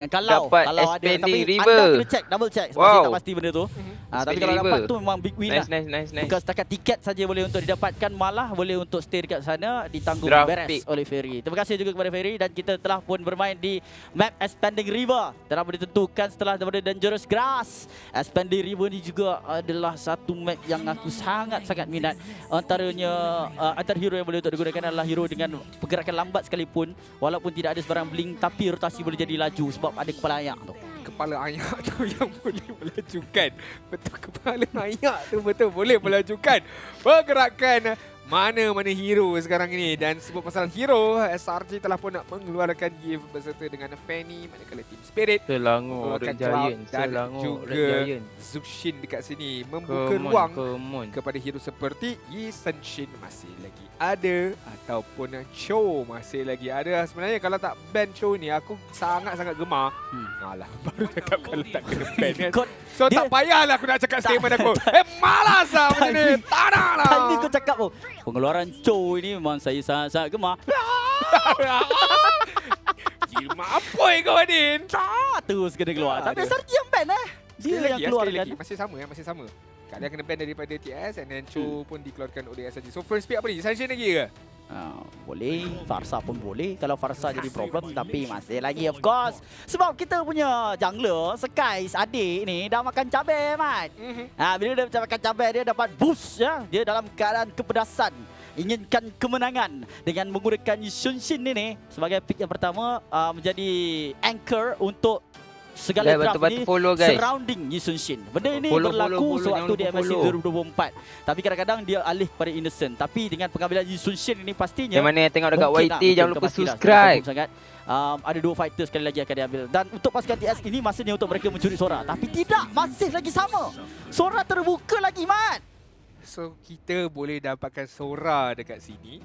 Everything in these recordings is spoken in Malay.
Kalau Dapat kalau ada tapi river. anda kena check double check sebab saya Wow. tak pasti benda tu. Ah, tapi kalau dapat tu memang big win Nice, lah. nice, nice, nice. Bukan setakat tiket saja boleh untuk didapatkan malah boleh untuk stay dekat sana ditanggung Draft beres pick. oleh Ferry. Terima kasih juga kepada Ferry dan kita telah pun bermain di map Expanding River. Telah pun ditentukan setelah daripada Dangerous Grass. Expanding River ni juga adalah satu map yang aku sangat-sangat minat. Antaranya uh, antara hero yang boleh untuk digunakan adalah hero dengan pergerakan lambat sekalipun walaupun tidak ada sebarang blink tapi rotasi boleh jadi laju sebab ada kepala ayak tu. Kepala ayak tu yang boleh melajukan. Betul kepala ayak tu betul boleh melajukan pergerakan mana-mana hero sekarang ini dan sebut pasal hero SRG telah pun nak mengeluarkan gift berserta dengan Fanny manakala Team Spirit Selangor Red Giant, dan Selangor juga Red Giant. Zuxin dekat sini membuka Come on, ruang come on. kepada hero seperti Yi Senshin masih lagi ada ataupun Cho masih lagi ada sebenarnya kalau tak ban Cho ni aku sangat-sangat gemar Hmm. alah baru cakap kalau tak kena ban kan Kau so Dia- tak payahlah aku nak cakap statement aku eh malas lah macam ni tak nak lah Tadi kau cakap oh, pengeluaran Cho ini memang saya sangat-sangat gemar. Gila apa kau Adin Ah, terus kena keluar. Tapi ada. SRG yang ban eh. Dia Sekali yang lagi, keluar kan. lagi. Masih sama ya, masih sama. Kak dia kena ban daripada TS and then Hmm. Cho pun dikeluarkan oleh SRG. So first pick apa ni? Sanction lagi ke? Ah, boleh, Farsa pun boleh kalau Farsa jadi problem tapi masih lagi of course. Sebab kita punya jungler Skies adik ni dah makan cabai mat. Mhm. Ha, bila dia makan cabai dia dapat boost ya. Dia dalam keadaan kepedasan. Inginkan kemenangan dengan menggunakan Shunshin ini sebagai pick yang pertama uh, menjadi anchor untuk segala Guys, draft betul-betul ni follow, guys. surrounding Yi Sun Shin. Benda ini Follow, berlaku follow, follow, sewaktu di MSC follow. 2024. Tapi kadang-kadang dia alih kepada innocent. Tapi dengan pengambilan Yi Sun Shin ini pastinya Yang mana yang tengok dekat YT lah, jangan lupa lah, subscribe. sangat. Um, ada dua fighter sekali lagi akan diambil dan untuk pasukan TS ini masanya untuk mereka mencuri Sora tapi tidak masih lagi sama Sora terbuka lagi mat So kita boleh dapatkan Sora dekat sini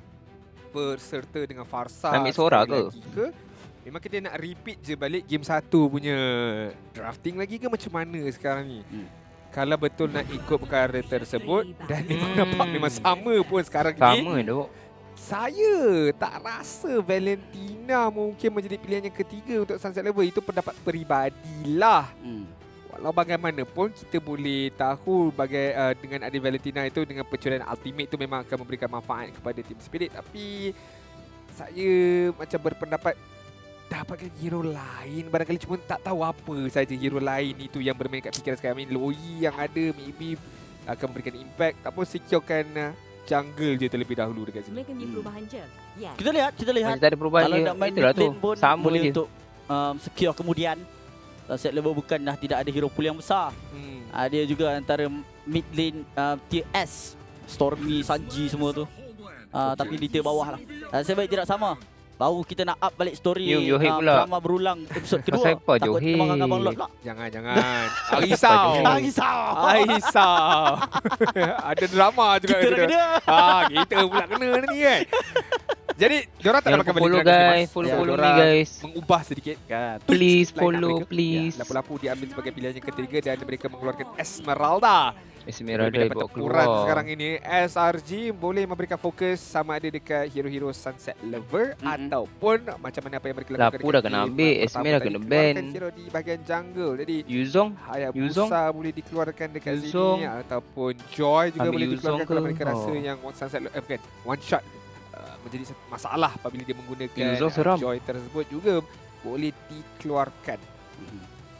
berserta dengan Farsa. Ambil Sora ke? ke? Memang kita nak repeat je balik game 1 punya drafting lagi ke macam mana sekarang ni? Hmm. Kalau betul nak ikut perkara tersebut dan memang Hmm. nampak memang sama pun sekarang ni. Sama dok. Saya tak rasa Valentina mungkin menjadi pilihan yang ketiga untuk Sunset Lover. Itu pendapat peribadilah. hmm. Walau bagaimanapun kita boleh tahu bagai uh, dengan ada Valentina itu dengan pencurian ultimate itu memang akan memberikan manfaat kepada Team Spirit tapi saya macam berpendapat dapatkan hero lain barangkali cuma tak tahu apa saja hero lain itu yang bermain kat fikiran sekarang ni Loi yang ada maybe akan memberikan impact ataupun securekan uh, jungle je terlebih dahulu dekat sini. Mereka ni Hmm. perubahan je. Yes. kita lihat kita lihat Macam tak ada perubahan kalau je. nak main Itulah mid tu. lane pun Sama boleh je. untuk um, secure kemudian Sunset Lover bukan dah tidak ada hero pool yang besar Hmm. uh, dia juga antara mid lane uh, tier S Stormy, Sanji semua tu uh, tapi di tier bawah lah uh, saya baik tidak sama Baru kita nak up balik story Johid uh, pula. drama berulang episod kedua. Pasal apa Takut Johid? kemang Abang Lot pula. Jangan jangan. Ah, risau. Ah, risau. Ah, risau. ada drama juga Kita kena. Ah, kita pula kena ni kan. Jadi, diorang tak nak follow balik kerana guys. mas. Follow Ya, follow ni guys. Mengubah sedikit kan. Please follow mereka. please. Ya, lapu-lapu diambil sebagai pilihan yang ketiga dan mereka mengeluarkan Esmeralda. Esmeralda Berbeza bawa keluar. sekarang ini SRG boleh memberikan fokus sama ada dekat hero-hero Sunset Lover Mhm. ataupun macam mana apa yang mereka lakukan Lapu dah kena ambil, pertama Esme dah tadi, kena ban. hero di bahagian jungle. Jadi Yuzong. Yuzong? Boleh dikeluarkan dekat Yuzong. sini ataupun Joy juga Ambil boleh Yuzong dikeluarkan kalau ke? mereka rasa Oh. yang one sunset eh, bukan one shot uh, menjadi masalah apabila dia menggunakan Yuzong uh, seram. Joy tersebut juga boleh dikeluarkan.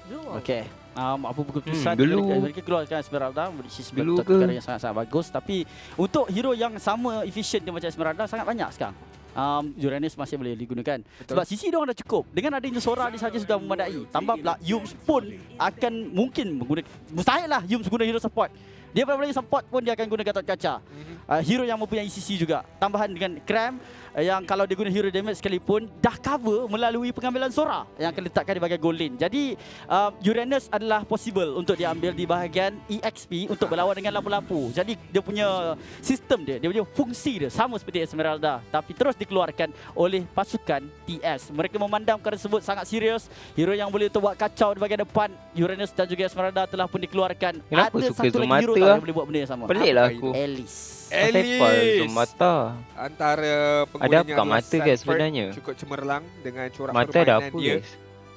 Dulu. Okey. Um, apa keputusan Hmm, dulu. mereka, mereka keluarkan Esmeralda which is Dulu perkara yang sangat-sangat bagus. Tapi untuk hero yang sama efisien dia macam Esmeralda sangat banyak sekarang. Um, Uranus masih boleh digunakan. Betul. Sebab sisi dia orang dah cukup. Dengan adanya Sora dia saja sudah memadai. Tambah pula Yums pun akan mungkin menggunakan Mustahil lah Yums guna hero support. Dia apabila support pun dia akan guna Gatot Kaca. Uh, Hero yang mempunyai CC juga. Tambahan dengan Cram uh, Yang kalau dia guna hero damage sekalipun Dah cover melalui pengambilan Sora Yang akan letakkan di bahagian gold lane. Jadi uh, Uranus adalah possible Untuk diambil di bahagian EXP Untuk berlawan dengan lapu-lapu Jadi dia punya sistem dia Dia punya fungsi dia Sama seperti Esmeralda Tapi terus dikeluarkan oleh pasukan TS Mereka memandang perkara tersebut sangat serius. Hero yang boleh untuk buat kacau di bahagian depan Uranus dan juga Esmeralda telah pun dikeluarkan. Kenapa Ada suka satu lagi hero lah? yang boleh buat benda yang sama. Pelik lah Apa aku. Alice. Apa zoom mata? Antara Ada apa kat mata guys sebenarnya? Cukup cemerlang dengan corak Mata ada permainan apa dia. guys?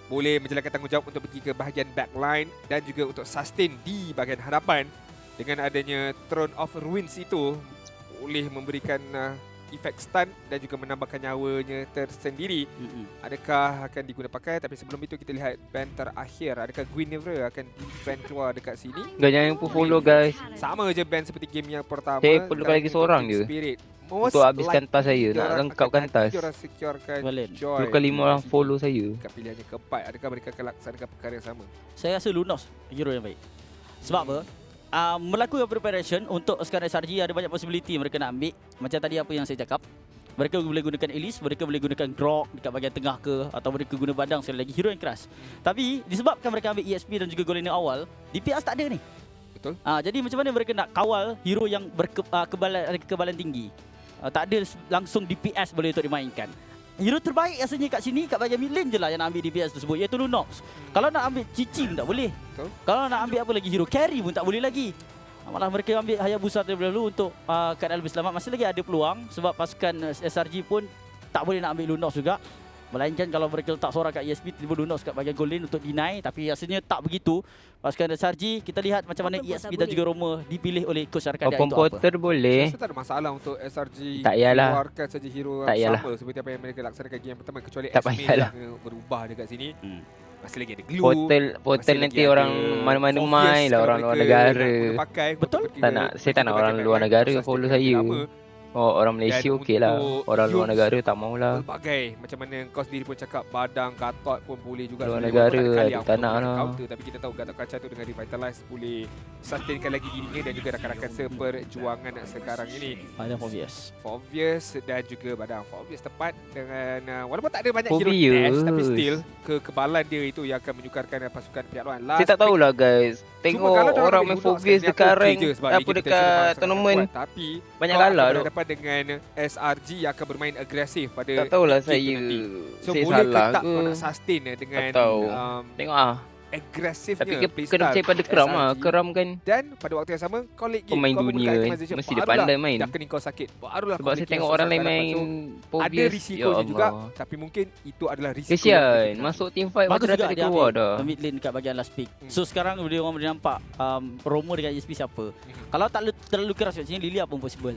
boleh menjalankan tanggungjawab untuk pergi ke bahagian backline dan juga untuk sustain di bahagian hadapan dengan adanya Throne of Ruins itu boleh memberikan uh, efek stun dan juga menambahkan nyawanya tersendiri. Adakah akan diguna pakai tapi sebelum itu kita lihat band terakhir adakah Guinevere akan band keluar dekat sini Guys jangan lupa follow guys. sama je band seperti game yang pertama Saya perlukan lagi seorang je. Spirit. Most Untuk habiskan tas saya. Nak lengkapkan tas. nanti Diorang securekan Valen. Joy Perlukan lima orang follow saya. Dekat pilihan yang keempat Adakah mereka akan laksanakan perkara yang sama Saya rasa Lunos hero yang baik. Sebab apa? Uh, melakukan preparation untuk sekarang SRG ada banyak possibility mereka nak ambil. Macam tadi apa yang saya cakap. Mereka boleh gunakan Elise, mereka boleh gunakan Grok dekat bahagian tengah ke atau mereka guna badang sekali lagi hero yang keras. Tapi disebabkan mereka ambil ESP dan juga Golden awal, DPS tak ada ni. Betul. Ah jadi macam mana mereka nak kawal hero yang berke, uh, kebalan ada kekebalan tinggi. Uh, tak ada langsung DPS boleh untuk dimainkan. Hero terbaik rasanya kat sini kat bahagian mid lane je lah yang nak ambil DPS tersebut iaitu Lunox. Kalau nak ambil Cici pun tak boleh. Betul. Kalau nak ambil apa lagi hero carry pun tak boleh lagi. Ah, Malah mereka ambil Hayabusa terlebih dahulu untuk uh, keadaan lebih selamat. Masih lagi ada peluang sebab pasukan uh, SRG pun tak boleh nak ambil Lunox juga. Melainkan kalau mereka letak seorang kat ESP tiba Lunox kat bahagian goal lane untuk deny tapi rasanya tak begitu. Pasukan SRG kita lihat macam mana ESP dan boleh. juga Roma dipilih oleh coach Arkadia Open itu apa. boleh. Saya tak ada masalah untuk SRG Tak keluarkan saja hero Tak sama seperti apa yang mereka laksanakan game pertama kecuali Tak payahlah. yang berubah dekat sini. Hmm. Masih lagi ada glue. Portal portal nanti orang mana-mana main lah orang luar negara. pakai Betul. Tak nak- saya tak nak orang luar negara follow saya. Oh orang Malaysia okey lah. Orang luar negara tak maulah. Pelbagai macam mana kau sendiri pun cakap badang gatot pun boleh juga Luar negara ada tak nak lah. counter tapi kita tahu gatot kaca tu dengan revitalize boleh sustainkan lagi dirinya dan juga rakan-rakan seperjuangan sekarang ini Ada obvious. Fovius dan juga badang Fovius tepat dengan uh, walaupun tak ada banyak hero Fovius. dash tapi still kekebalan dia itu yang akan menyukarkan pasukan pihak lawan Saya tak tahulah guys. Tengok dorang orang main sini, dekat rank je apa dekat tournament kuat. Tapi banyak kalah tu. berhadapan dengan SRG yang akan bermain agresif pada Tak tahulah saya nanti. So saya boleh ke salah tak ke. kau nak sustain dengan Tak um, Tengok ah. Agresifnya Tapi ke- kena percaya pada keram ah. SRG. Keram kan Dan pada waktu yang sama kau late game pemain kau dunia kan. itemization, Mesti dia pandai main. Dah kening kau sakit Barulah Sebab saya tengok orang lain main. So. Ada risikonya juga Tapi mungkin itu adalah risiko Kesian Masuk team fight Bagus Macam dah juga tak dia keluar dah mid lane kat bahagian last pick. Hmm. So sekarang dia orang boleh nampak um, Roma dengan ESP siapa. Mhm. Kalau tak lu- terlalu keras kat sini Lilia pun possible.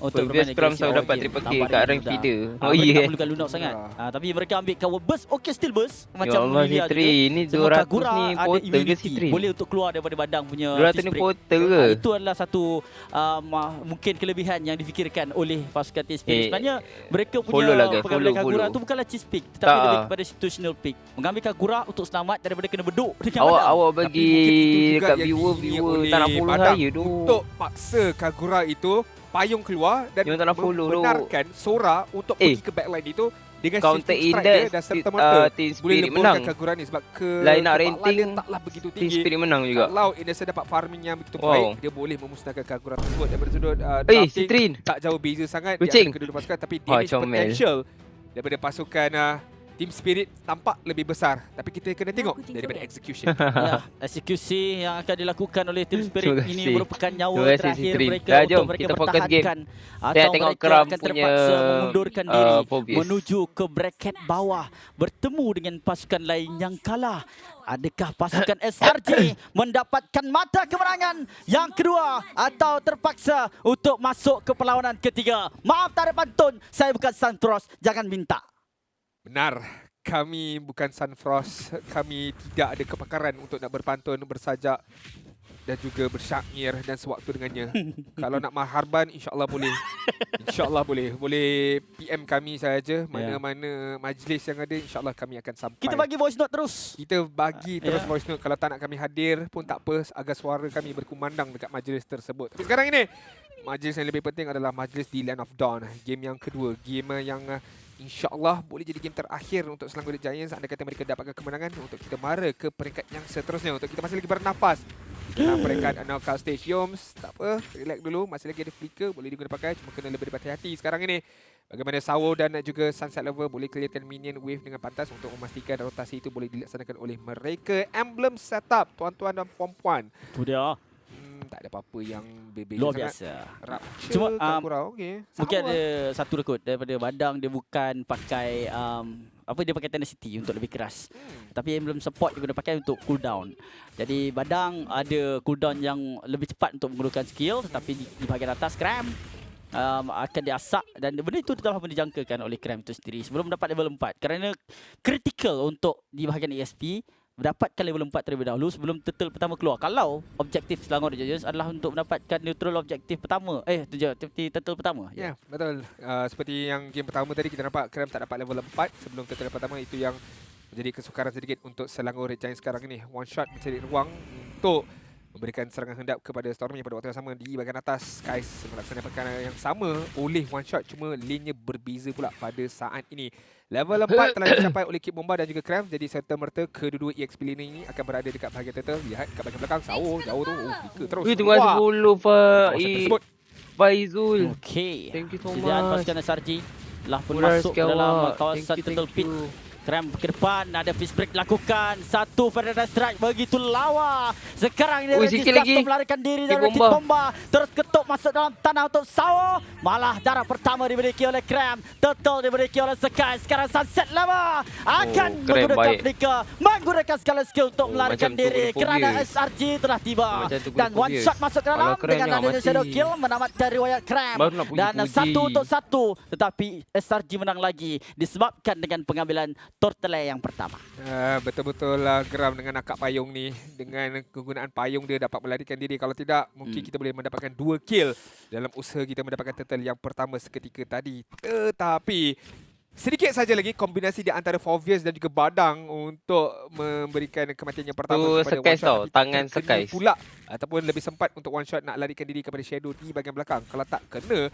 Untuk Fobius bermain Scrum selalu awal dapat triple ada kat rank mudah. feeder Oh mereka iya perlukan Lunox sangat. Murah. Ah, tapi mereka ambil cover burst, okay still burst. Ya Macam Allah Lilia Citri juga. Ni Semua 200 Kagura ni portal ke. Citri Boleh untuk keluar daripada badang punya 200 fist ni portal ke Ah, Itu adalah satu um, mungkin kelebihan yang difikirkan oleh pasukan TSP. Eh, Sebenarnya mereka punya lah, pengambilan Kagura tu bukanlah cheese pick tetapi lebih kepada situational pick. Mengambil Kagura untuk selamat daripada kena beduk Awak awak bagi Dekat yang viewer diingini Viewer oleh tak nak follow Badang saya tu Untuk paksa Kagura itu Payung keluar Dan Yang follow tu. membenarkan Sora Untuk Eh. pergi ke backline itu Dengan Counter index dia Dan serta uh, merta Team Boleh menang Kagura ni Sebab ke Line up dia taklah begitu Team tinggi Spirit menang juga Kalau Innocent dapat farming yang begitu Wow. baik Dia boleh memusnahkan Kagura tersebut Daripada sudut uh, Eh drafting Tak jauh beza sangat Kucing. Di antara kedua pasukan Tapi damage comel. potential Daripada pasukan uh, Team Spirit Tampak lebih besar Tapi kita kena tengok Daripada execution ya, eksekusi yang akan dilakukan oleh tim Spirit ini merupakan nyawa kasih, terakhir mereka Dah, untuk jom, mereka kita fokus game. atau Saya tengok mereka akan punya terpaksa mengundurkan diri uh, Fobius. menuju ke bracket bawah bertemu dengan pasukan lain yang kalah. Adakah pasukan SRJ mendapatkan mata kemenangan yang kedua atau terpaksa untuk masuk ke perlawanan ketiga? Maaf tak ada pantun, saya bukan Santos, jangan minta. Benar. Kami bukan Sunfrost. Kami tidak ada kepakaran untuk nak berpantun, bersajak dan juga bersyair dan sewaktu dengannya. Kalau nak maharban, insyaAllah boleh. InsyaAllah boleh. Boleh PM kami saja. Mana-mana majlis yang ada, insyaAllah kami akan sampai. Kita bagi voice note terus. kita bagi terus Ya. voice note kalau tak nak kami hadir pun tak apa agar suara kami berkumandang dekat majlis tersebut. Tapi sekarang ini majlis yang lebih penting adalah majlis di Land of Dawn, game yang kedua, game yang uh, InsyaAllah boleh jadi game terakhir untuk Selangor Giants. Anda kata mereka dapatkan kemenangan untuk kita mara ke peringkat yang seterusnya. Untuk kita masih lagi bernafas. Dalam peringkat knockout stage Yoms Tak apa, relax dulu. Masih lagi ada flicker Boleh diguna pakai. Cuma kena lebih berhati-hati sekarang ini. Bagaimana Sawo dan juga Sunset Lover boleh clearkan minion wave dengan pantas untuk memastikan rotasi itu boleh dilaksanakan oleh mereka. Emblem setup tuan-tuan dan puan-puan. Itu dia. Tak ada apa-apa yang berbeza Luar sangat. biasa. Rapture Cuma, um, kurang okey. Mungkin ada satu rekod daripada Badang dia bukan pakai um, apa dia pakai tenacity untuk lebih keras. Hmm. Tapi emblem support dia guna pakai untuk cooldown. Jadi Badang ada cooldown yang lebih cepat untuk menggunakan skill tetapi di, di bahagian atas Cram um, akan diasak dan benda itu telah pun dijangkakan oleh Cram itu sendiri sebelum mendapat level 4 kerana critical untuk di bahagian ESP mendapatkan level 4 terlebih dahulu sebelum turtle pertama keluar. Kalau objektif Selangor Judges adalah untuk mendapatkan neutral objektif pertama. Eh, tu je, turtle pertama. Ya, yeah, betul. Uh, seperti yang game pertama tadi kita nampak Krem tak dapat level 4 sebelum turtle pertama itu yang menjadi kesukaran sedikit untuk Selangor Red Giants sekarang ini. One shot mencari ruang untuk memberikan serangan hendap kepada Stormy pada waktu yang sama di bahagian atas. Skies melaksanakan perkara yang sama oleh one shot cuma lane-nya berbeza pula pada saat ini. Level 4 telah dicapai oleh Kip Bomba dan juga Cram. Jadi serta merta kedua-dua EXP lane ini akan berada dekat bahagian turtle. Lihat kat bahagian belakang. Sawo, jauh tu. Oh, flicker terus. Wah. follow Kawasan Faiz. tersebut. Faizul. Okey. Thank you so Sediaan much. pasukan SRG telah pun Murah masuk ke dalam kawasan turtle pit. Cram ke depan ada fist break dilakukan. Satu Federal Strike begitu lawa. Sekarang Regis sikit Cup lagi. melarikan diri dari bomba. Bomba. Terus ketuk masuk dalam tanah untuk Sawo. Malah darah pertama dimiliki oleh Cram. Turtle dimiliki oleh Sky. Sekarang Sunset Lava akan Oh, Cram menggunakan. Nika. Menggunakan segala skill untuk Oh, melarikan diri. Kerana. SRG telah tiba. Guna Dan one shot masuk ke dalam dengan adanya. Shadow Kill menamatkan riwayat puji Dan satu untuk satu. Tetapi SRG menang lagi disebabkan dengan pengambilan Tortele yang pertama. Uh, betul-betul lah geram dengan akak payung ni. Dengan kegunaan payung dia dapat melarikan diri. Kalau tidak, mungkin Hmm. kita boleh mendapatkan dua kill dalam usaha kita mendapatkan turtle yang pertama seketika tadi. Tetapi sedikit saja lagi kombinasi di antara Fovius dan juga Badang untuk memberikan kematian yang pertama kepada Sekais shot. tau, tangan Sekais. Pula ataupun lebih sempat untuk one shot nak larikan diri kepada Shadow di bahagian belakang. Kalau tak kena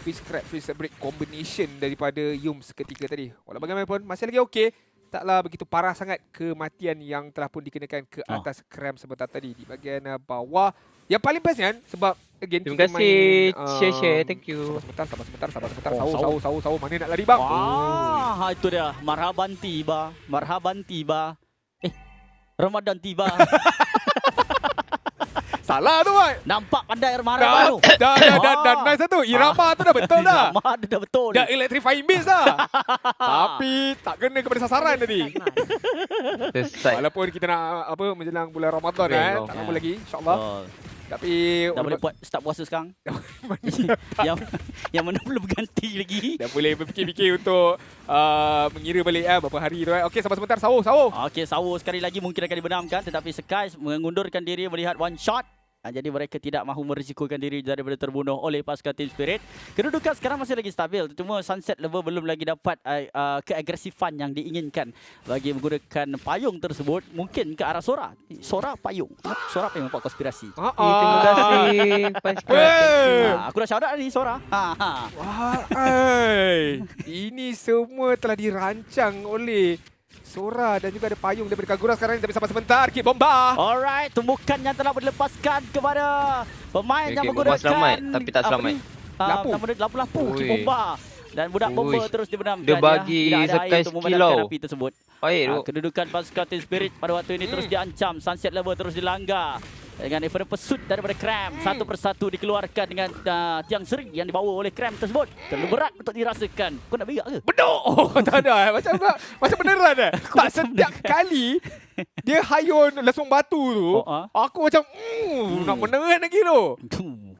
Fist Crab, Fist Break combination daripada Yum seketika tadi. Walau bagaimanapun masih lagi okey. Taklah begitu parah sangat kematian yang telah pun dikenakan ke Oh. atas Cram sebentar tadi di bahagian uh, bawah. Yang paling best kan sebab again Terima kasih. main, Share-share. um, Thank you. Sebentar, sabar sebentar, sabar sebentar. Oh, Sawu, sawu. sawu, sawu, sawu. Mana nak lari bang? Wah, itu dia. Marhaban tiba. Marhaban tiba. Eh, Ramadan tiba. Salah tu, Mat. Nampak pandai Dah, marhaban tu. dah, dah, dah, dah, Ah. nice lah tu. Irama tu dah betul dah. Irama dia dah betul. Dah electrifying beast dah. Tapi tak kena kepada sasaran tadi. Selesai. Walaupun kita nak apa menjelang bulan Ramadan eh. Tak lama lagi insya-Allah. Tapi dah boleh buat start puasa sekarang. yang yang mana belum berganti lagi. dah boleh berfikir-fikir untuk uh, mengira balik eh, berapa hari tu eh. Okey, sabar sebentar. Sawo, sawo. Okey, Sawo sekali lagi mungkin akan dibenamkan tetapi Sky mengundurkan diri melihat one shot. Ah, jadi mereka tidak mahu merisikokan diri daripada terbunuh oleh pasukan Team Spirit. Kedudukan sekarang masih lagi stabil. Cuma Sunset Level belum lagi dapat uh, uh, keagresifan yang diinginkan bagi menggunakan payung tersebut. Mungkin ke arah Sora. Sora payung. Sora payung nampak konspirasi. Ha Eh, terima kasih. Ha, aku dah shout out ni Sora. Ha, ha. Wah. Ini semua telah dirancang oleh Sora dan juga ada payung daripada Kagura sekarang ni. Tapi sabar sebentar. Kit bomba. Alright, tumbukan yang telah dilepaskan kepada pemain Okey, yang okey, menggunakan selamat, tapi tak selamat. Ah, Lapu. Lapu-lapu, Ui. Kip bomba. Dan budak bomba terus dibenamkan Dia bagi ya. Untuk memadamkan sekilau. api tersebut. Baik Ah, tu. kedudukan pasukan Team Spirit pada waktu ini terus Hmm. diancam. Sunset level terus dilanggar. Dengan Evan Pesut daripada Cram. Satu persatu dikeluarkan dengan uh, tiang seri yang dibawa oleh Cram tersebut. Terlalu berat untuk dirasakan. Kau nak berak ke? Bedok. Oh, tak ada. eh. Macam macam beneran eh. Tak macam setiap kali dia hayun lesung batu tu, Oh, ah. aku macam mm, nak meneran lagi tu.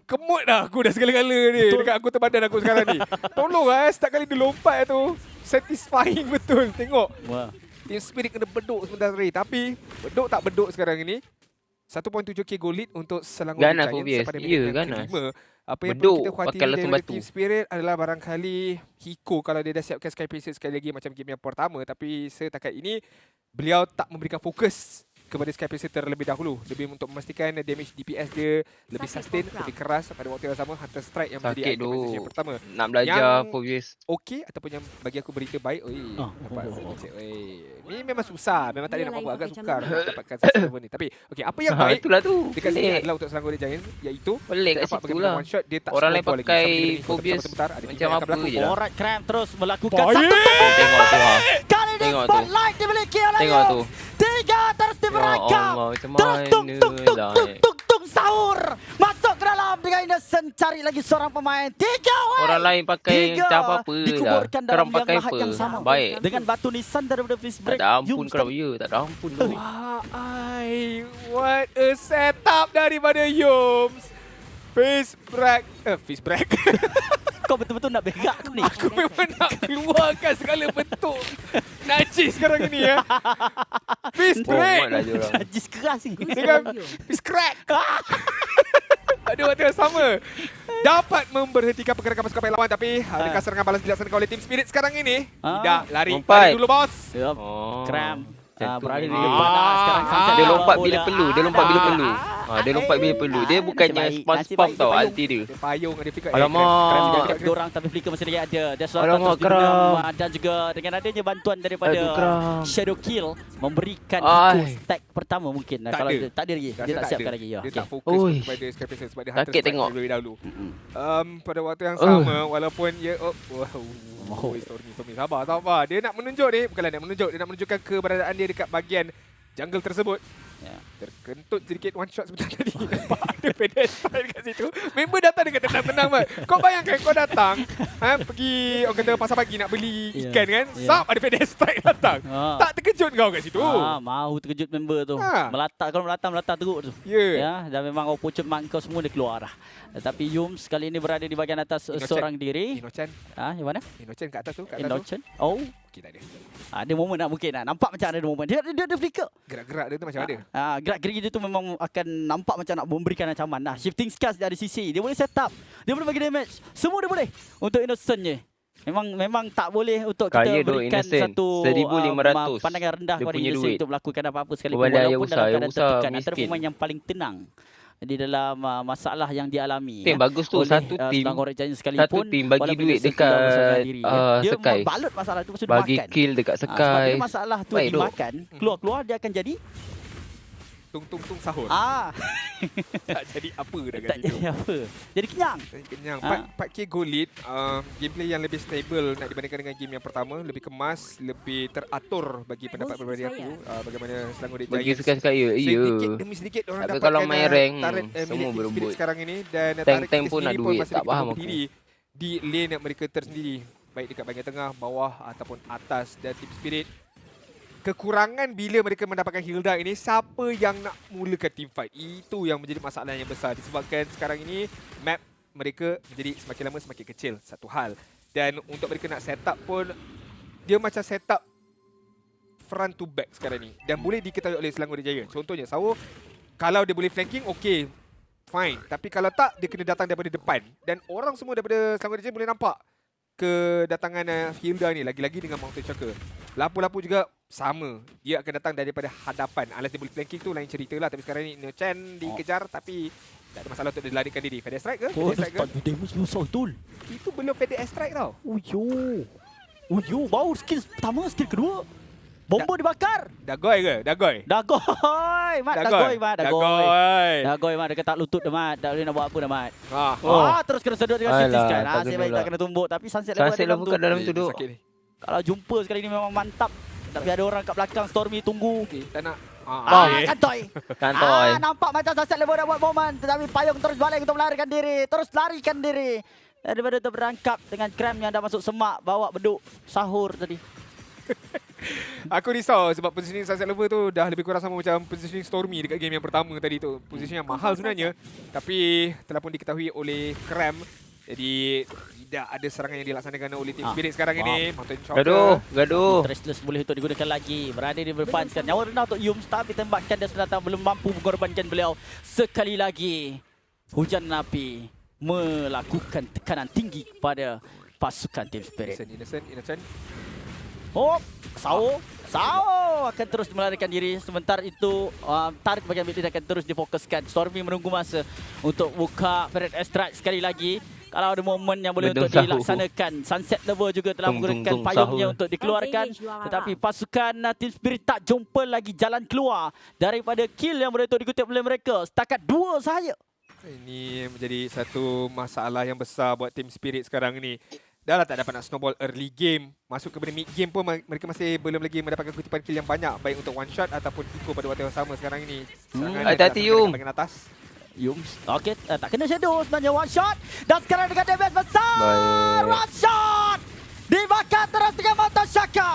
Kemut dah aku dah segala-gala ni Betul. dekat aku badan aku sekarang ni. Tolong eh setiap kali dia lompat tu satisfying betul tengok. Wah. Team Spirit kena beduk sebentar tadi tapi beduk tak beduk sekarang ini 1.7k goal lead untuk Selangor Giants pada minit ganas. kelima. Apa yang Beduk perlu kita lesung daripada batu. Team Spirit adalah barangkali Hiko kalau dia dah siapkan Sky Pacers sekali lagi macam game yang pertama tapi setakat ini beliau tak memberikan fokus kepada Sky Pacer terlebih dahulu lebih untuk memastikan damage DPS dia lebih sustain, lebih keras pada waktu yang sama Hunter Strike yang menjadi Sakit item yang pertama Nak belajar Yang- Fobius. okey ataupun yang bagi aku berita baik oi Oh. dapat oh. oi ni memang susah memang tak ada Dia nak lain agak sukar dapatkan subscriber ni tapi okey apa yang Ha, baik itulah tu. dekat sini adalah untuk Selangor Giants iaitu Pelik kat situ lah. one shot dia tak Orang lain pakai ada macam apa je lah. Alright, Cram terus melakukan satu tembak. Tengok tu. Kali tu. spotlight dimiliki oleh Tengok tu. Tiga terus Ya diberangkap. Allah, macam Terus tung tung tung mana tung lah. tung tung sahur. Masuk ke dalam dengan Innocent cari lagi seorang pemain. Tiga weh. Orang lain pakai Tiga. tak apa-apa lah. Dikuburkan dalam liang pakai lahat apa? yang sama. Baik. Dengan batu nisan daripada Fist Tak Break. ada ampun kalau ya. Tak ada ampun. Wah, ai, what a setup daripada Yums. Face break. Eh, face break. Kau betul-betul nak berak ke ni? Aku memang nak keluarkan segala bentuk najis sekarang ini ya. Face break. Lah. Najis keras ni. Dengan face crack. Pada waktu yang sama Dapat memberhentikan pergerakan pasukan lawan Tapi adakah serangan balas dilaksanakan oleh tim Spirit sekarang ini? Ah. Tidak, lari, lari dulu bos. Oh. Kram. Ah, berada di Ah. depan ah, sekarang Ah. Dia lompat bila perlu. Dia lompat bila perlu. Ah, Ah, dia lompat bila perlu. Dia ah, bukannya spam spam tau dia ulti dia. Dia payung ada flicker Alamak. Kram Ah. tidak ada orang tapi flicker masih lagi ada. That's why Alamak, terus Kram. ah, dan juga dengan adanya bantuan daripada. Shadow Kill memberikan stack pertama mungkin. Nah, Tak kalau ada. dia, tak ada lagi. Dia tak siapkan ada. lagi ya. Dia tak fokus Oi. kepada Scarface sebab dia Hunter Strike tengok. dari dahulu um, Pada waktu yang Uh. sama Walaupun dia oh, wow. Oh. Oh. Stormy, Stormy, sabar, sabar Dia nak menunjuk ni Bukanlah nak menunjuk Dia nak menunjukkan keberadaan dia dekat bahagian jungle tersebut Ya. Terkentut sedikit one shot sebentar tadi Nampak ada pedestrian kat situ Member datang dengan tenang-tenang mat. Kau bayangkan kau datang ha, Pergi orang kata pasar pagi nak beli Ya. ikan kan Ya. Sap ada pedestrian datang Ah. Tak terkejut kau kat situ Ah, mahu terkejut member tu. Ah. Melatak kalau melatak melatak teruk tu. Ya Ya, dan memang opportune mark kau semua dia keluar dah. Tetapi Yums kali ini berada di bahagian atas Innocent. seorang diri. Inochan Ah, yang mana? Inochan kat atas tu kat atas tu Innocent. Oh, Okay tak ada ada momen nak mungkin nak nampak macam ada momen. Dia dia, dia flicker. Gerak-gerak dia tu macam ada Ah, gerak-gerik dia tu memang akan nampak macam nak memberikan ancaman dah. Shifting scars dari sisi. Dia boleh set up. Dia boleh bagi damage. Semua dia boleh. Untuk innocent je. Memang memang tak boleh untuk kita Kaya berikan Innocent. satu 1,500 ah, pandangan rendah dia kepada innocent duit. untuk melakukan apa-apa sekalipun Berbanding walaupun dalam keadaan tertekan antara pemain yang paling tenang di dalam uh, masalah yang dialami Tim bagus tu oleh, satu uh, tim Selangor Red Giants sekalipun satu tim bagi duit dia dekat, diri, ya. uh, dia Sky. membalut masalah tu pasal dia bagi makan kill dekat Ah, sebab Sekai. bila masalah tu Baik, dimakan keluar-keluar dia akan jadi Tung-tung-tung sahur ah Tak jadi apa dah kat tak situ jadi apa jadi kenyang Saya kenyang. Ah. 4, 4K goal lead, uh, gameplay yang lebih stable nak dibandingkan dengan game yang pertama, lebih kemas, lebih teratur bagi pendapat Boost pribadi aku uh, bagaimana Selangor Bagi Giants. Sekai-Sekai ya. Sedikit Iya. demi sedikit orang Tapi dapatkan kalau main rank, turret, uh, semua berebut. Sekarang ini dan uh, Tank- pun nak sendiri duit, masih tak faham aku. berdiri di lane mereka tersendiri baik dekat bahagian tengah, bawah ataupun atas dan Team Spirit kekurangan bila mereka mendapatkan Hilda ini siapa yang nak mulakan team fight? Itu yang menjadi masalah yang besar. Disebabkan sekarang ini map mereka menjadi semakin lama semakin kecil satu hal. Dan untuk mereka nak set up pun dia macam set up front to back sekarang ni dan boleh diketahui oleh Selangor Jaya contohnya Sawo kalau dia boleh flanking okey fine. Tapi kalau tak dia kena datang daripada depan. Dan orang semua daripada Selangor Jaya boleh nampak kedatangan uh, Hilda ni lagi-lagi dengan Mountain Chakra. Lapu-lapu juga sama. Dia akan datang daripada hadapan. Alas dia boleh flanking tu lain cerita lah. Tapi sekarang ni Ino Chan dikejar tapi tak ada masalah untuk dia larikan diri. Fede strike ke? oh Fede strike ke? start damage besar betul Itu belum Fede strike tau. oh yo oh yo baru skill pertama skill kedua bomba dibakar Dagoy ke? Dagoy. dagoy mat dagoy mat dagoy Dagoy. dagoy mat dekat tak lutut dah mat tak boleh nak buat apa dah mat Ah. Oh. Ah, terus kena sedut dengan Alah, sky. tak Ah, saya baik tak kena tumbuk tapi sunset level Sunset ada dalam tu. kat dalam tu duk. Sakit ni. Kalau jumpa sekali ni memang mantap. Tapi ada orang kat belakang Stormy tunggu. Okay, tak nak. Ah, Ah, kantoi. Kantoy. Ah, nampak macam sunset level dah buat momen tetapi payung terus balik untuk melarikan diri. Terus larikan diri. Daripada terberangkap dengan Kram yang dah masuk semak bawa beduk sahur tadi. Aku risau sebab positioning Sunset Lover tu dah lebih kurang sama macam positioning Stormy dekat game yang pertama tadi tu. Positioning yang mahal sebenarnya. Tapi telah pun diketahui oleh Kram. Jadi tidak ada serangan yang dilaksanakan oleh Team Ah. Spirit sekarang ini. Mountain Chopper. Gaduh, gaduh. Trestless boleh untuk digunakan lagi. Berada di depan sekarang. Nyawa rendah untuk Yums tapi tembakan dia sudah datang belum mampu mengorbankan beliau. Sekali lagi hujan api melakukan tekanan tinggi kepada pasukan Team Spirit. Innocent, innocent, innocent. Oh, Sao, Sao akan terus melarikan diri. Sementara itu, uh, tarik bagian mid akan terus difokuskan. Stormy menunggu masa untuk buka Ferret Strike sekali lagi. Kalau ada momen yang boleh Bedung untuk sahur. dilaksanakan. Sunset Lover juga telah Tung, menggunakan tung, payungnya sahur. untuk dikeluarkan. Tetapi pasukan uh, Team Spirit tak jumpa lagi jalan keluar daripada kill yang boleh untuk dikutip oleh mereka. Setakat dua sahaja. Ini menjadi satu masalah yang besar buat Team Spirit sekarang ni. Dah lah tak dapat nak snowball early game. Masuk kepada mid game pun mereka masih belum lagi mendapatkan kutipan kill yang banyak. Baik untuk one shot ataupun eco pada waktu yang sama sekarang ini. Hmm. Hati-hati, dilaksanakan Yum. dekat bahagian atas. Yums. Okey, uh, tak kena shadow sebenarnya one shot. Dan sekarang dengan damage besar. Baik. One shot. Dibakar terus dengan Mata Shaka.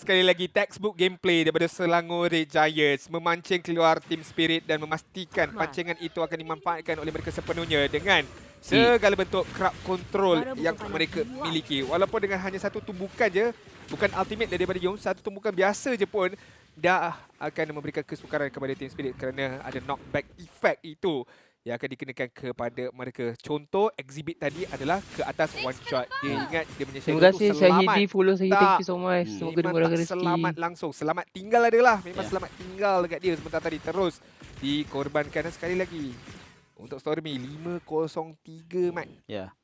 Sekali lagi textbook gameplay daripada Selangor Red Giants. Memancing keluar Team Spirit dan memastikan pancingan itu akan dimanfaatkan oleh mereka sepenuhnya dengan segala bentuk crowd control yang mereka miliki. Walaupun dengan hanya satu tumbukan je, bukan ultimate daripada Yom, satu tumbukan biasa je pun dah akan memberikan kesukaran kepada Team Spirit kerana ada knockback effect itu yang akan dikenakan kepada mereka. Contoh exhibit tadi adalah ke atas one shot. Dia ingat dia punya Terima shadow tu kasih selamat. Syahidi follow saya. Thank you so much. Hmm. Semoga dimurahkan tak rezeki. selamat langsung. Selamat tinggal adalah. Memang Ya. selamat tinggal dekat dia sebentar tadi. Terus dikorbankan sekali lagi. Untuk Stormy 503 Mat. Ya.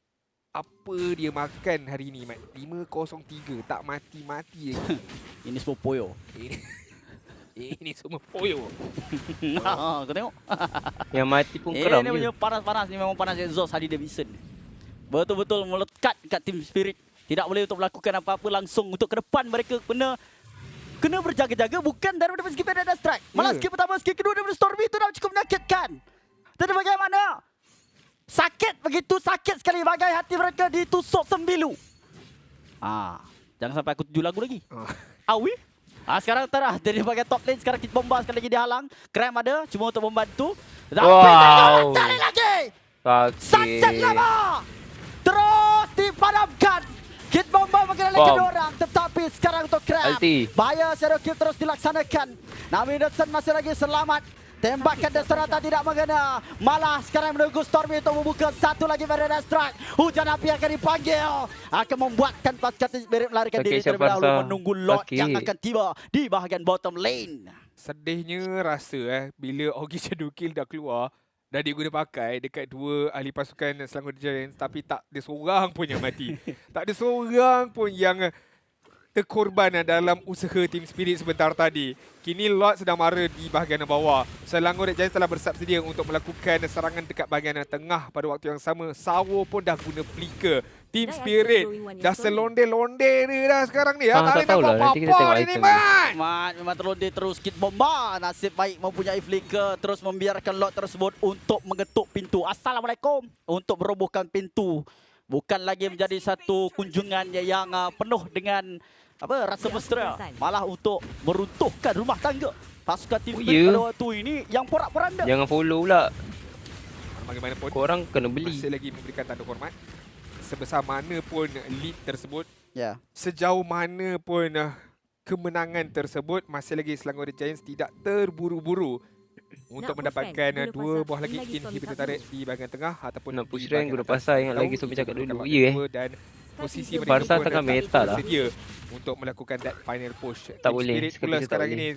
Apa dia makan hari ni Mat? 503 tak mati-mati lagi. Ini semua poyo. Ini, ini semua poyo. Ha, kau tengok. Yang mati pun Eh, keram ni punya panas-panas ni memang panas exhaust Harley Davidson. Betul-betul melekat kat Team Spirit. Tidak boleh untuk melakukan apa-apa langsung untuk ke depan mereka kena kena berjaga-jaga bukan daripada skill dan strike. Malah Ya. skill pertama, skill kedua daripada Stormy itu dah cukup menyakitkan. Tapi bagaimana? Sakit begitu sakit sekali bagai hati mereka ditusuk sembilu. Ah, jangan sampai aku tuju lagu lagi. Ah. Awi? Ah sekarang terah dari bagian top lane sekarang kita bomba sekali lagi dihalang. Cram ada cuma untuk membantu. Tapi Wow. sekali lagi. Sakit. Sunset lama. Terus dipadamkan. Kit bomba mengenai Bom. kedua orang tetapi sekarang untuk. Ulti. Bahaya shadow kill terus dilaksanakan. Namun Anderson masih lagi selamat. Tembakan Deserata tidak mengena. Malah sekarang menunggu Stormy untuk membuka satu lagi Verena Strike. Hujan api akan dipanggil. Akan membuatkan pasukan Spirit melarikan Okey, diri terlebih dahulu menunggu lot Okey. yang akan tiba di bahagian bottom lane. Sedihnya rasa eh bila Ogi Shadow Kill dah keluar dah diguna pakai dekat dua ahli pasukan Selangor Giants tapi tak ada seorang pun yang mati. tak ada seorang pun yang terkorban dalam usaha Team Spirit sebentar tadi. Kini Lot sedang mara di bahagian bawah. Selangor Red Giants telah bersiap sedia untuk melakukan serangan dekat bahagian tengah pada waktu yang sama. Sawo pun dah guna flicker. Team Spirit dah selonde-londe dia dah sekarang ni. Ah, Ah, tak tak boleh tahulah. nak buat Nanti kita apa-apa tengok ni ni, item. man. Mat memang terlontar terus kit bomba. Nasib baik mempunyai flicker terus membiarkan lot tersebut untuk mengetuk pintu. Assalamualaikum untuk merobohkan pintu. Bukan lagi menjadi satu kunjungan yang uh, penuh dengan apa rasa mesra. Malah untuk meruntuhkan rumah tangga. Pasukan tim Oh, Spirit ya? pada waktu ini yang porak-poranda. Jangan follow pula. Bagaimanapun Korang kena beli. masih lagi memberikan tanda hormat. Sebesar mana pun lead tersebut, Ya. sejauh mana pun uh, kemenangan tersebut, masih lagi Selangor Giants tidak terburu-buru untuk push mendapatkan rank, guna dua buah lagi inhibitor turret di bahagian tengah ataupun Nak push rank guna pasal yang lagi Sobi cakap dulu. Ya eh. dua Dan posisi Barca mereka Barca pun tengah dah meta lah. bersedia untuk melakukan that final push. Tak Team boleh, Spirit pula tak sekarang ini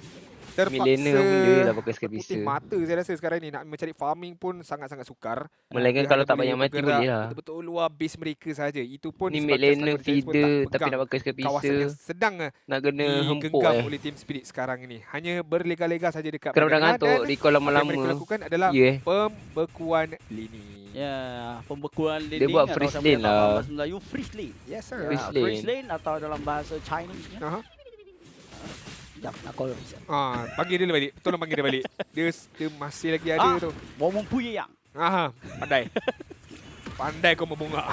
terpaksa Millennium lah pakai skill mata saya rasa sekarang ni nak mencari farming pun sangat-sangat sukar. Melainkan Dia kalau tak banyak mati boleh lah. Betul-betul luar base mereka saja. Itu pun Ni pun feeder tak tapi nak pakai skill kawasan yang sedang eh, Nak kena hempuk eh. oleh Team Spirit sekarang ini. Hanya berlega-lega saja dekat Kerap dah ngantuk dan di kolam apa yang mereka lama. lakukan adalah Ya eh. pembekuan lini. Ya, pembekuan lane. Dia buat dalam lane lah. bahasa Melayu freeze lane. Yes sir. Freeze Ya, lane. freeze lane atau dalam bahasa Chinese ya. Aha. Jap, nak call. Ah, panggil dia balik. Tolong panggil dia balik. Dia, dia masih lagi ada Ah. tu. Mau mempunyai yang. Aha, pandai. pandai kau membongak.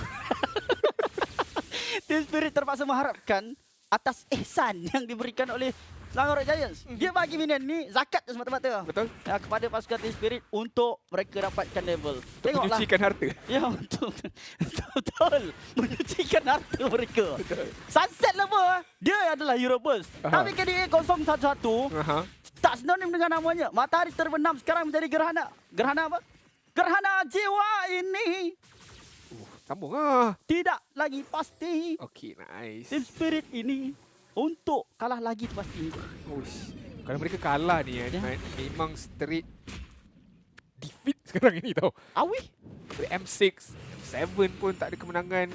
Team Spirit terpaksa mengharapkan atas ihsan yang diberikan oleh Selangor Red Giants. Dia bagi minion ni zakat je semata-mata. Betul? Ya, kepada pasukan Team Spirit untuk mereka dapatkan level. Tengoklah. Menyucikan harta. Ya, betul. betul. Menyucikan harta mereka. Sunset level, dia adalah Hero Burst. Aha. Tapi KDA 011 Aha. tak sinonim dengan namanya. Matahari terbenam sekarang menjadi gerhana. Gerhana apa? Gerhana jiwa ini Sambung ah. tidak lagi pasti. Okay, nice. Team Spirit ini untuk kalah lagi tu pasti. Uish. Kalau mereka kalah ni kan, Ya. yeah. memang straight defeat sekarang ini tau. Awi. Dari M6, M7 pun tak ada kemenangan.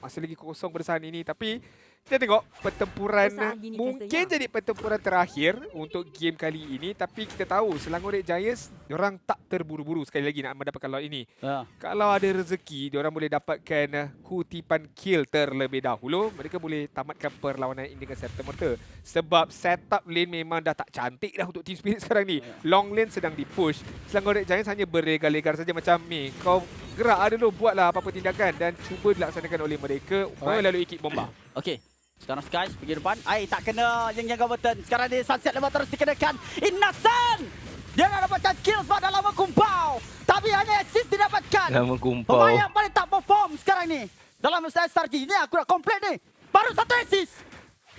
Masih lagi kosong pada saat ini. Tapi Kita tengok pertempuran mungkin jadi pertempuran terakhir untuk game kali ini tapi kita tahu Selangor Red Giants orang tak terburu-buru sekali lagi nak mendapatkan lot ini. Ya. Kalau ada rezeki, orang boleh dapatkan uh, kutipan kill terlebih dahulu. Mereka boleh tamatkan perlawanan ini dengan serta-merta. Sebab setup lane memang dah tak cantik dah untuk Team Spirit sekarang ni. Long lane sedang di-push. Selangor Red Giants hanya berlegar-legar saja macam ni. Kau gerak ada dulu, buatlah apa-apa tindakan dan cuba dilaksanakan oleh mereka melalui kick bomba. Okey. Sekarang Skies pergi depan. Ai tak kena yang jaga button. Sekarang dia sunset lebar terus dikenakan. Inasan! Dia nak dapatkan kill sebab dalam kumpau. Tapi hanya assist didapatkan. Lama kumpau. Pemain yang paling tak perform sekarang ni. Dalam SRG ni aku nak komplain ni. Baru satu assist.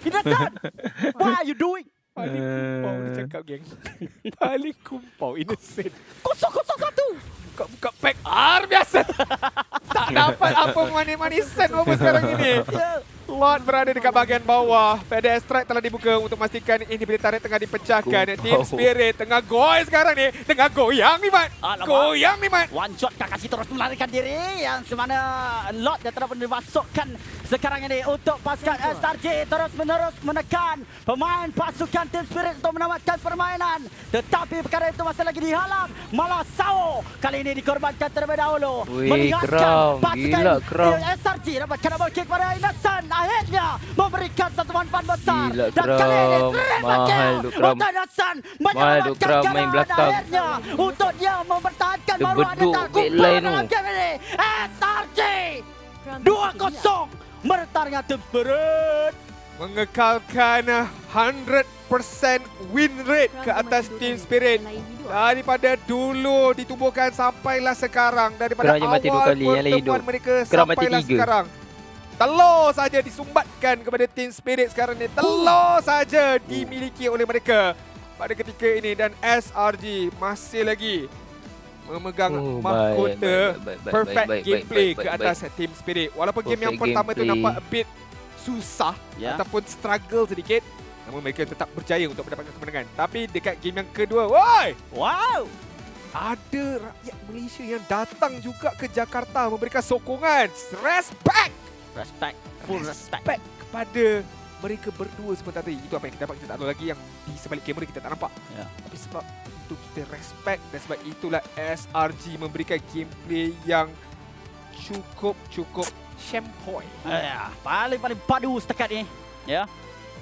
Inasan! What are you doing? Paling kumpau dia cakap geng. Paling kumpau innocent. Kosong kosong satu. Buka-buka pack R biasa. tak dapat apa manis-manisan apa sekarang ini. Ya. Lot berada dekat bahagian bawah. Pada strike telah dibuka untuk memastikan inhibitor tengah dipecahkan. Kumpau. Team Spirit tengah goy sekarang ni. Tengah goyang ni, Mat. Alamak. Goyang ni, Mat. One shot Kakashi terus melarikan diri yang semana lot yang telah dimasukkan sekarang ini untuk pasukan SRJ terus menerus menekan pemain pasukan Team Spirit untuk menamatkan permainan. Tetapi perkara itu masih lagi dihalang. Malah Sao kali ini dikorbankan terlebih dahulu. Weh, Kram. Gila, Kram. SRJ dapatkan double kick pada Inasan. Akhirnya memberikan satu manfaat besar. Gila, Dan kali ini triple Mahal kill tu, Kram. untuk Inasan. Mahal tu, Kram, main keadaan belakang. Akhirnya untuk dia mempertahankan Dia baru ada beduk tak backline kumpul tu. dalam game ini. From 2-0 meretarnya Spirit. Mengekalkan 100% win rate ke atas Team Spirit. Daripada dulu ditubuhkan sampailah sekarang. Daripada Kerang je mati dua awal kali, yang lain pertemuan mereka sampailah tiga. sekarang. Telur saja disumbatkan kepada Team Spirit sekarang ni. Telur saja dimiliki oleh mereka pada ketika ini. Dan SRG masih lagi memegang Oh, baik, mahkota baik, baik, baik, perfect baik, baik, gameplay baik, ke baik, atas Team Spirit. Walaupun game yang Perfect pertama tu gameplay. nampak a bit susah Ya. ataupun struggle sedikit, namun mereka tetap berjaya untuk mendapatkan kemenangan. Tapi dekat game yang kedua, woi, Wow. ada rakyat Malaysia yang datang juga ke Jakarta memberikan sokongan. Respect, Respect. Full respect. respect kepada mereka berdua sebentar tadi. Itu apa yang kita dapat, kita tak tahu lagi yang di sebalik kamera kita tak nampak. Ya. Tapi sebab itu kita respect dan sebab itulah SRG memberikan gameplay yang cukup-cukup champoy. Ya, paling-paling padu setakat ni. Ya.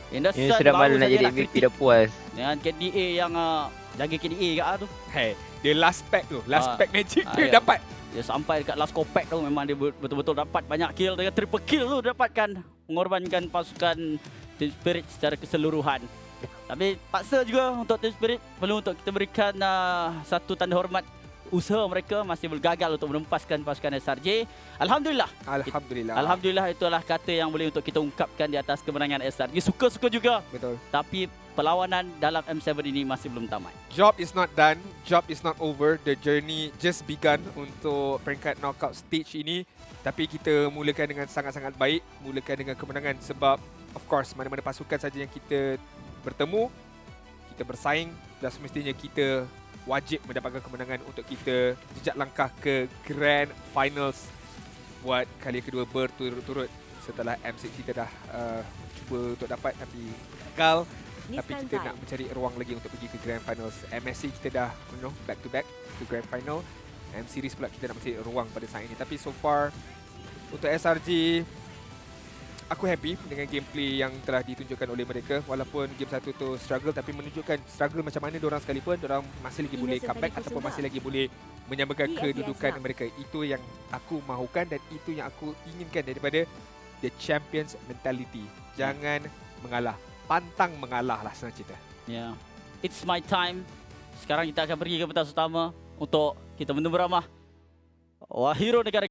Anderson Ini sudah malu nak jadi MVP dah puas. Dengan KDA yang uh, jaga KDA kat tu. Hey, dia last pack tu, last Ah, pack magic ah, dia ya. dapat. Dia sampai dekat last compact tu memang dia betul-betul dapat banyak kill dengan triple kill tu dapatkan mengorbankan pasukan Team Spirit secara keseluruhan. Tapi paksa juga untuk Team Spirit perlu untuk kita berikan uh, satu tanda hormat usaha mereka masih gagal untuk menempaskan pasukan SRJ. Alhamdulillah. Alhamdulillah. Alhamdulillah itulah kata yang boleh untuk kita ungkapkan di atas kemenangan SRJ. Suka-suka juga Betul. tapi perlawanan dalam M7 ini masih belum tamat. Job is not done. Job is not over. The journey just begun untuk peringkat knockout stage ini. Tapi kita mulakan dengan sangat-sangat baik. Mulakan dengan kemenangan sebab of course mana-mana pasukan saja yang kita bertemu, kita bersaing dan semestinya kita wajib mendapatkan kemenangan untuk kita jejak langkah ke Grand Finals buat kali kedua berturut-turut setelah M6 kita dah uh, cuba untuk dapat tapi gagal tapi kita nak mencari ruang lagi untuk pergi ke Grand Finals. MSC kita dah you know, back to back ke Grand Final. M Series pula kita nak mencari ruang pada saat ini. Tapi so far untuk SRG aku happy dengan gameplay yang telah ditunjukkan oleh mereka. Walaupun game satu tu struggle tapi menunjukkan struggle macam mana diorang sekalipun diorang masih lagi boleh comeback ataupun masih lagi boleh menyamakan kedudukan mereka. Itu yang aku mahukan dan itu yang aku inginkan daripada the champions mentality. Jangan mengalah pantang mengalah lah senang cerita Ya. It's my time. Sekarang kita akan pergi ke pentas utama untuk kita menemu ramah Wah hero negara